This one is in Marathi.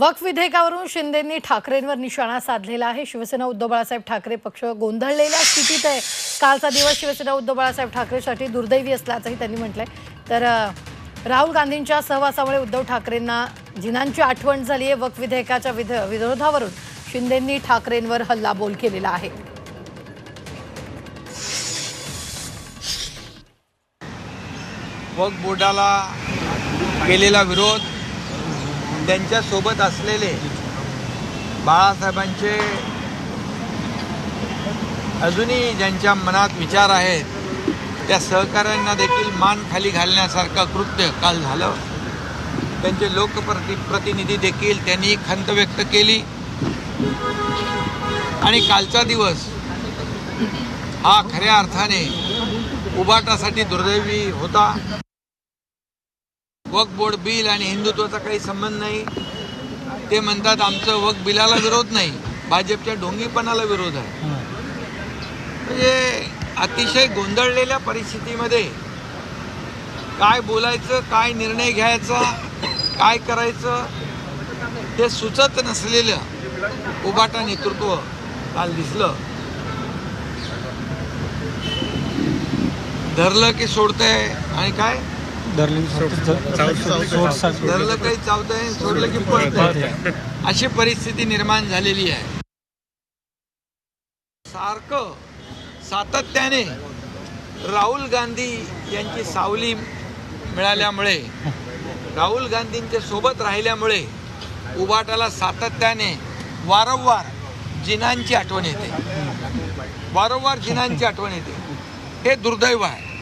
वक्फ विधेयकावरून शिंदेंनी ठाकरेंवर निशाणा साधलेला आहे. शिवसेना उद्धव बाळासाहेब ठाकरे पक्ष गोंधळलेल्या स्थितीत आहे. कालचा दिवस शिवसेना उद्धव बाळासाहेब ठाकरेसाठी दुर्दैवी असल्याचंही त्यांनी म्हटलंय. तर राहुल गांधींच्या सहवासामुळे उद्धव ठाकरेंना जिनांची आठवण झाली आहे वक्फ विधेयकाच्या विध विरोधावरून. शिंदेंनी ठाकरेंवर हल्लाबोल केलेला आहे. वक्फ बोर्डाला केलेला विरोध त्यांच्यासोबत असलेले बाळासाहेबांचे अजूनही ज्यांच्या मनात विचार आहेत त्या सहकाऱ्यांना देखील मान खाली घालण्यासारखं कृत्य काल झालं. त्यांचे लोकप्रति प्रतिनिधी देखील त्यांनी खंत व्यक्त केली. आणि कालचा दिवस हा खऱ्या अर्थाने उबाटासाठी दुर्दैवी होता. वक्फ बोर्ड बिल आणि हिंदुत्वाचा काही संबंध नाही. ते म्हणतात आमचं वक्फ बिलाला विरोध नाही भाजपच्या ढोंगीपणाला विरोध आहे. म्हणजे अतिशय गोंधळलेल्या परिस्थितीमध्ये काय बोलायचं काय निर्णय घ्यायचा काय करायचं ते सुचत नसलेलं उबाटा नेतृत्व काल दिसलं. धरलं की सोडतंय आणि काय? धरलं काही चावतंय सोडलं की पळतंय. अशी परिस्थिती निर्माण झालेली आहे. सारखं सातत्याने राहुल गांधी यांची सावली मिळाल्यामुळे राहुल गांधींच्या सोबत राहिल्यामुळे उबाटाला सातत्याने वारंवार जिनांची आठवण येते. वारंवार जिनांची आठवण येते. हे दुर्दैव आहे.